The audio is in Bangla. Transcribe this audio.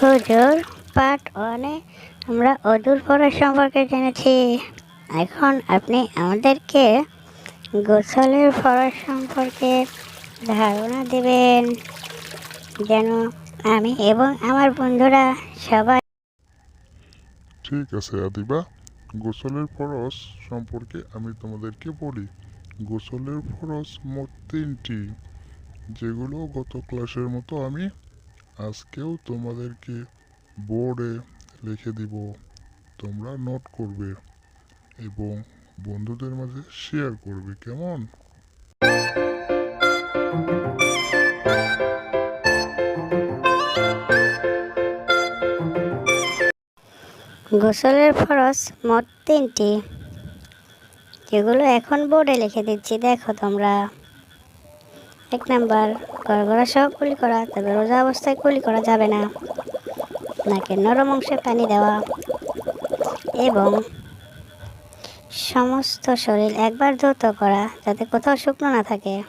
হুজুর পার্ট ওয়ানে আমরা অদূর পড়ার সম্পর্কে জেনেছি। এখন আপনি আমাদেরকে গোসলের ফরজ সম্পর্কে ধারণা দেবেন। যেন আমি এবং আমার বন্ধুরা সবাই ঠিক আছে, আদিবা। গোসলের ফরজ সম্পর্কে আমি তোমাদেরকে বলি। গোসলের ফরজ মোট তিনটি, যেগুলো গত ক্লাসের মতো আমি আজকেও তোমাদেরকে বোর্ডে লিখে দিব, তোমরা নোট করবে এবং বন্ধুদের মাঝে শেয়ার করবে, কেমন? গোসলের ফরজ মোট তিনটি, যেগুলো এখন বোর্ডে লিখে দিচ্ছি, দেখো তোমরা। এক নাম্বার গড়গড়া সহ কুলি করা, তবে রোজা অবস্থায় কুলি করা যাবে না। নাকে নরম অংশে পানি দেওয়া এবং সমস্ত শরীর একবার ধৌত করা, যাতে কোথাও শুকনো না থাকে।